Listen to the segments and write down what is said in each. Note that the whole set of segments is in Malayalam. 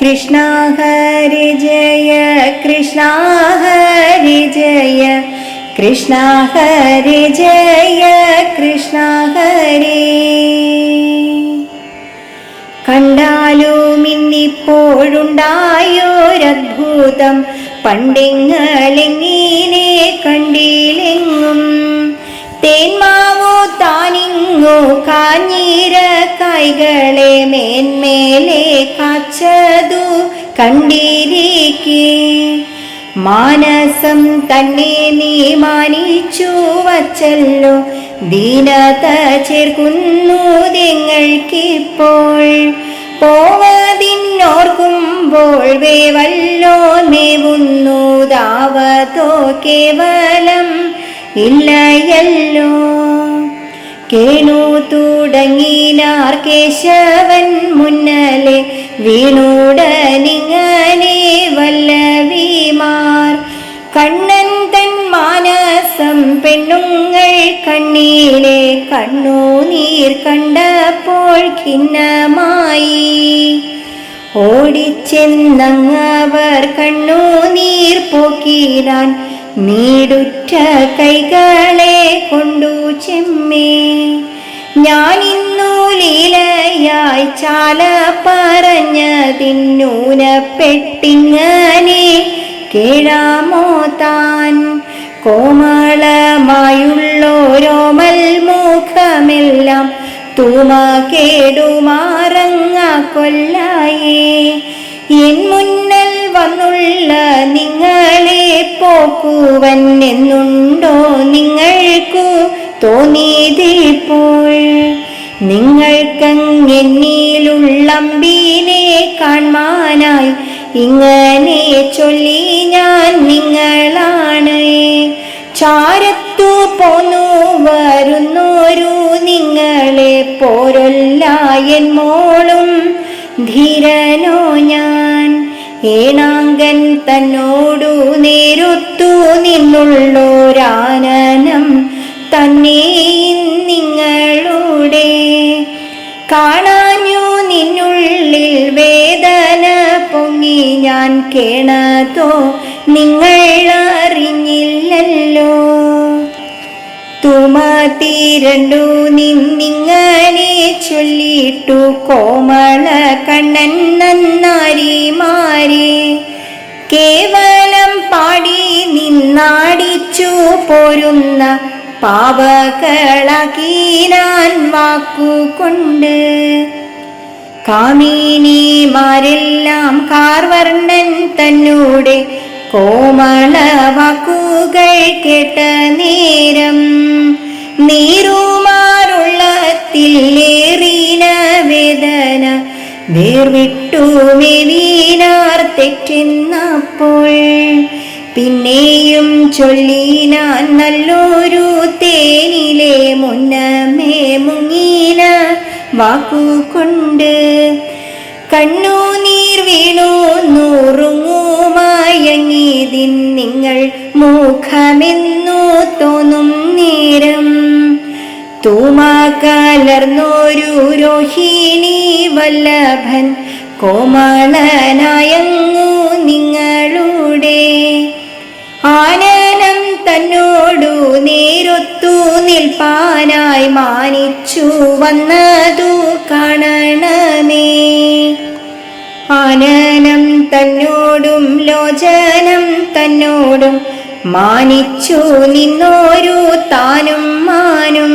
കൃഷ്ണ ഹരി ജയ കൃഷ്ണ ഹരി ജയ കൃഷ്ണ ഹരി ജയ കൃഷ്ണ ഹരി. കണ്ടാലും ഇന്നിപ്പോഴുണ്ടായോരദ്ഭുതം പണ്ടിങ്ങളെങ്ങീനെ കണ്ടിലെങ്ങും താനിങ്ങോ കാഞ്ഞീര കൈകളെ മേന്മേലെ കാച്ചതു കണ്ടിരിക്കേ. മാനസം തന്നെ നീ മാനിച്ചു വച്ചല്ലോ. ദീനത ചേർക്കുന്നു നിങ്ങൾക്കിപ്പോൾ. പോവതിന്നോർക്കുമ്പോൾ വേവല്ലോ മേവുന്നു ദാവതോ കേവലം ഇല്ലയല്ലോ. കേണു തുടങ്ങിനാർ കേശവൻ മുന്നലെ വീണുടനിങ്ങനെ വല്ലവിമാർ. കണ്ണൻ തൻ മാനസം പെണ്ണുങ്ങൾ കണ്ണീരെ കണ്ണു നീർ കണ്ടപ്പോൾ ഖിന്നമായി. ഓടിച്ചെന്നങ്ങവർ കണ്ണു നീർ പോക്കിനാൻ നീടുറ്റ കൈകളെ കൊണ്ടു ചെമ്മേ. ഞാനിന്നു ലീലയായി ചാല പെട്ടിങ്ങനെ. കേഴാമോ താൻ? കോമളമായുള്ളോരോമൽ മുഖമെല്ലാം തൂമ കേടുമാറങ്ങ കൊല്ലായേ. എൻ മുന്നൽ വന്നുള്ള നിങ്ങളെ പോക്കുവൻ എന്നുണ്ടോ നിങ്ങൾക്കു തോന്നിയതിപ്പോൾ? നിങ്ങൾക്കങ്ങെന്നിലുള്ളമ്പിനെ കാൺമാനായി ഇങ്ങനെ ചൊല്ലി ഞാൻ നിങ്ങളാണ്. ചാരത്തു പോന്നു വരുന്നോരു നിങ്ങളെ പോരൊല്ല എൻ മോളും ധീരനോ ഞാൻ. ഏണാങ്കൻ തന്നോടു നേരൊത്തു നിന്നുള്ളോരാനനം തന്നെ നിങ്ങളുടെ. കാണാഞ്ഞു നിന്നുള്ളിൽ വേദന പൊങ്ങി ഞാൻ കേണതോ നിങ്ങൾ അറിഞ്ഞില്ലല്ലോ തുമതിരണ്ടു നിന്നിങ്ങനെ ചൊല്ലിട്ടു കോമള കണ്ണൻ നന്നാരി മാറി കേവലം പാടി നിന്നാടിച്ചു പോരുന്ന പാവകളാക്കീനാൻ വാക്കുകൊണ്ട്. കാമിനിമാരെല്ലാം കാർവർണൻ തന്നൂടെ കോമള വാക്കുകൾ കേട്ട നേരം നീറുമാറുള്ളത്തിലേറിന വേദന വേർവിട്ടു മെരീനാർ തെറ്റെന്നപ്പോൾ പിന്നെയും ചൊല്ലിനാൻ നല്ലൊരു തേനിലെ മുന്നമേ മുങ്ങീന വാക്കുകൊണ്ട് കണ്ണുനീർ വീണു നൂറുങ്ങുമയങ്ങിതിൻ നിങ്ങൾ മുഖമെന്നു തോന്നും നേരം. തൂമ കലർന്നൊരു രോഹിണി വല്ലഭൻ കോമളനായങ്ങു നിങ്ങളുടെ. ആനനം തന്നോടു നേരൊത്തു നിൽപ്പാനായി മാനിച്ചു വന്നതു കാണണമേ ആനനം തന്നോടും ലോചനം തന്നോടും മാനിച്ചു നിന്നോരു താനും മാനും.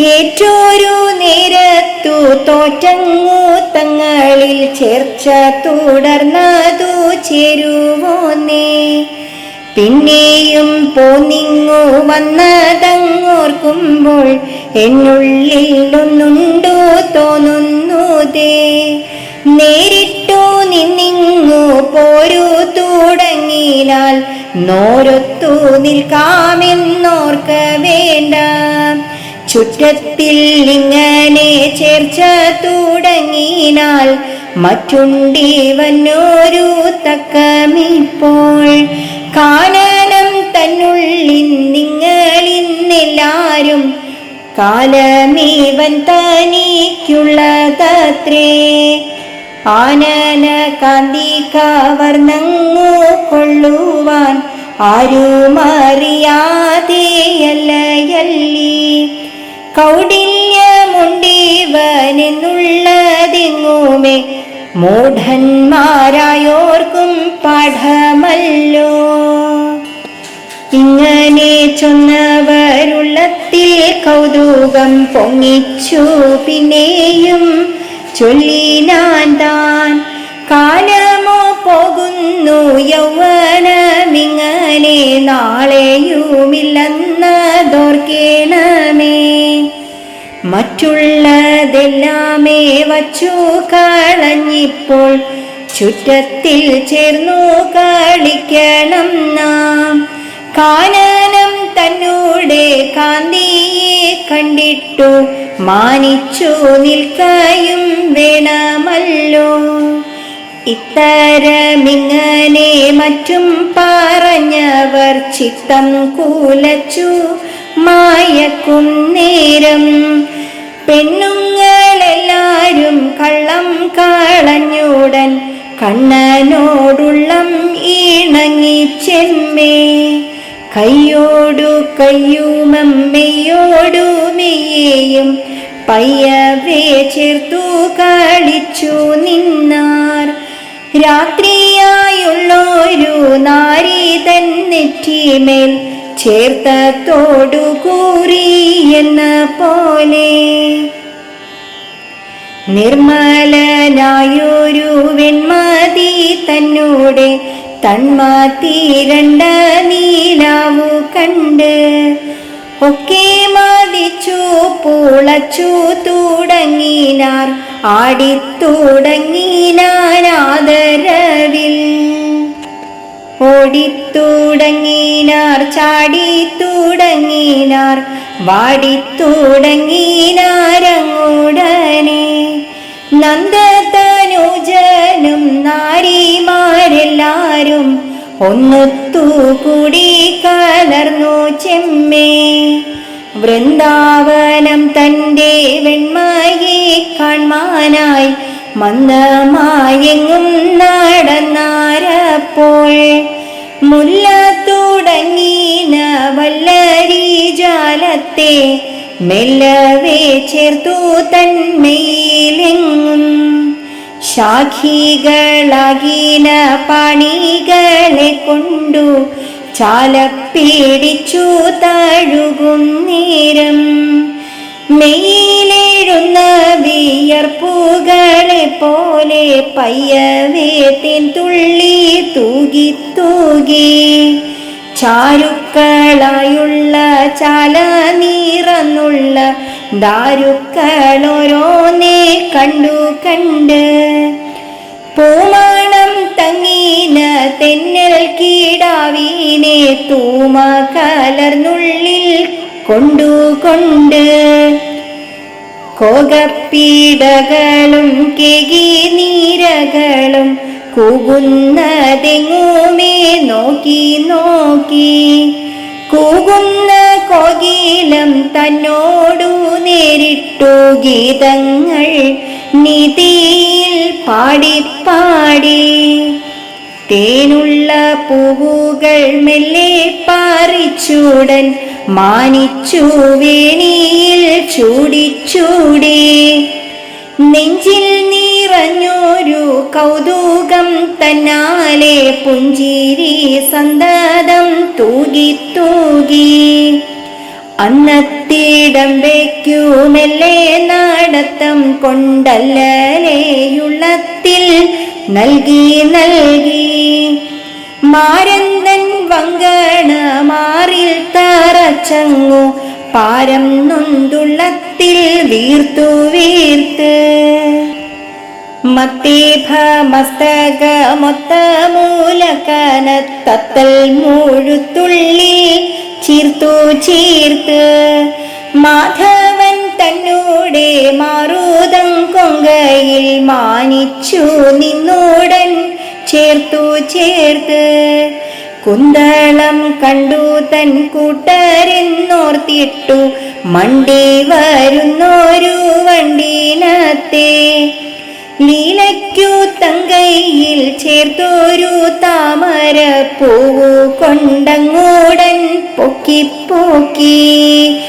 ഏറ്റോരു നേരത്തു തോറ്റങ്ങു തങ്ങളിൽ ചേർച്ച തുടർന്നതു ചേരുവോന്നേ. പിന്നെയും പോന്നിങ്ങു വന്നതങ്ങോർക്കുമ്പോൾ എന്നുള്ളിൽ ഒന്നുണ്ടോ തോന്നുന്നതേ. നേരിട്ടു നിന്നിങ്ങു പോരു തുടങ്ങിനാൽ നോരൊത്തു നിൽക്കാമെന്നോർക്ക വേണ്ട. ചുറ്റത്തിൽ ഇങ്ങനെ ചേർച്ച തുടങ്ങിനാൽ മറ്റുണ്ടീവനൊരു തക്കമിപ്പോൾ. കാനനം തന്നുള്ളിൽ നിങ്ങളിന്നെല്ലാരും കാലമീവൻ തനിക്കുള്ളതത്രേ. ആനന കാന്തി കവർന്നങ്ങു കൊള്ളുവാൻ ആരുമറിയാതെയല്ലയല്ലി. കൗടില്യമുണ്ടിവനെന്നുള്ളതെങ്ങുമേ? മൂഢന്മാരായോർക്കും പാഠമല്ലോ. ഇങ്ങനെ ചൊന്നവരുള്ളത്തിൽ കൗതുകം പൊങ്ങിച്ചു പിന്നെയും ചൊല്ലിനാൻ താൻ. കാലമോ പോകുന്നു യൗവനമിങ്ങനെ. നാളെയുമില്ലെന്നതോർക്കേണമേ. മറ്റുള്ളതെല്ലാമേ വച്ചു കളഞ്ഞിപ്പോൾ ചുറ്റത്തിൽ ചേർന്നു കളിക്കണം നാം. കാനനം തന്നൂടെ കാന്തിയെ കണ്ടിട്ടു മാനിച്ചു നിൽക്കയും വേണമല്ലോ. ഇത്തരമിങ്ങനെ മറ്റും പറഞ്ഞവർ ചിത്തം കൂലച്ചു മായക്കും നേരം. പെണ്ണുങ്ങളെല്ലാരും കള്ളം കളഞ്ഞുടൻ കണ്ണനോടുള്ളം ഇണങ്ങി ചെമ്മേ. കയ്യോടു കയ്യുമമ്മയോടു മെയ്യേയും പയ്യവേ ചേർത്തു കളിച്ചു നിന്നാർ. രാത്രിയായുള്ളൊരു നാരി നെറ്റിമേൽ ചേർത്തത്തോടു എന്ന പോലെ. നിർമ്മലനായൊരു വെൺമതി തന്നൂടെ തന്മാത്തിരണ്ട നീലാവു കണ്ട് ഒക്കെ മാതിച്ചു പൂളച്ചു തുടങ്ങിനാർ ആടിത്തുടങ്ങിനാരാദരവിൽ ഓടിത്തുടങ്ങിനാർ ചാടിത്തുടങ്ങിനാർ വാടിത്തുടങ്ങിനാരങ്ങുടനെ. നന്ദതനുജനും നാരിമാരെല്ലാരും ഒന്നൊത്തുകൂടി കലർന്നു ചെമ്മേ. വൃന്ദാവനം തന്റെ വെണ്മയെ കാൺമാനായി മന്ദമായെങ്ങും നടന്നാരപ്പോൾ. മുല്ല തുടങ്ങിന വല്ലരി ജാലത്തെ മെല്ലവേ ചേർത്തു തന്മയിലെങ്ങും ശാഖികളാകിന പണികളെ കൊണ്ടു ചാലപ്പിടിച്ചു തഴുകും നേരം. മെയിലേഴുന്ന വിയർപ്പുകളെ പോലെ പയ്യവേത്തിൻ തെൻ തുള്ളി തൂകി തൂകി. ചാരുക്കളായുള്ള ചാല നീറന്നുള്ള ദാരുക്കളോരോന്നേ കണ്ടു കണ്ട്. പൂമാണം തങ്ങീന തെന്നൽ കീടാവീനെ തൂമ കലർന്നുള്ളിൽ കൊണ്ടുകൊണ്ട് കോകപ്പീടകളും കെകി നീരകളും കൂകുന്നതെങ്ങുമേ നോക്കി നോക്കി. കൂകുന്ന കോകിലം തന്നോടു നേരിട്ടു ഗീതങ്ങൾ നിധിയിൽ പാടിപ്പാടി. തേനുള്ള പൂവുകൾ മെല്ലെ പാറിച്ചൂടൻ മാനിച്ചു വേണിയിൽ ചൂടിച്ചൂടി. നെഞ്ചിൽ നിറഞ്ഞൊരു കൗതുകം തന്നാലെ പുഞ്ചിരി സന്തതം തൂകി തൂകി. അന്നത്തിടം വയ്ക്കുമെല്ലെ നടത്തം കൊണ്ടല്ലേയുള്ളത്തിൽ നൽകി നൽകി. മാരന്തൻ വങ്കണ മാറിൽ തറച്ചങ്ങു പാരം നൊന്തുള്ളത്തിൽ വീർത്തു വീർത്ത് മത്തേഭ മസ്തക മൊത്ത മൂലകനത്തത്തൽ മൂഴുത്തുള്ളി ചീർത്തു ചീർത്ത്. മാധവൻ തന്നൂടെ മാറൂതം കൊങ്കയിൽ മാനിച്ചു നിന്നൂടൻ ചേർത്തു ചേർത്ത്. കുന്തളം കണ്ടു തൻ കൂട്ടരെന്നോർത്തിട്ടു. മണ്ടി വരുന്നൊരു വണ്ടീനത്തെ. ലീലയ്ക്കു തങ്കയിൽ ചേർത്തൊരു താമര പൂവു കൊണ്ടങ്ങൂടൻ പൊക്കി പൊക്കി.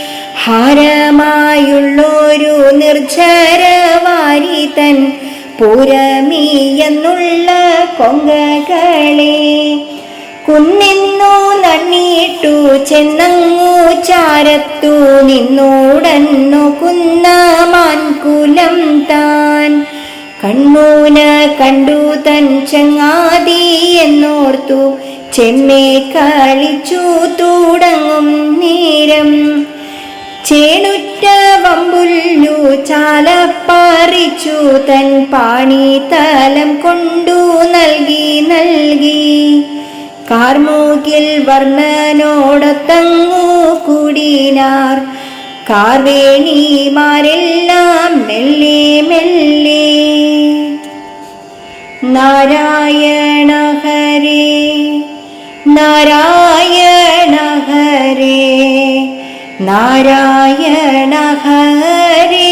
ഹാരമായുള്ളൊരു നിർജരവാരി തൻ പൂരമീയെന്നുള്ള കൊങ്കകളെ. കുന്നിന്നു നണ്ണിയിട്ടു ചെന്നങ്ങു ചാരത്തു നിന്നോടന്നു കുന്ന മാൻകുലം താൻ. കണ്ണൂന കണ്ടു തൻ ചങ്ങാതി എന്നോർത്തു ചെമ്മേ കളിച്ചു തുടങ്ങും നേരം. ചേണുറ്റ വമ്പുല്ലു ചാലപ്പറിച്ചു തൻ പാണി തലം കൊണ്ടു നൽകി നൽകി. കാർമൂക്കിൽ വർണനോടൊത്തങ്ങു കൂടിനാർ. കാർവേണിമാരെല്ലാം മെല്ലെ മെല്ലെ. നാരായണ ഹരേ നാരായണ ഹരേ നാരായണ ഹരേ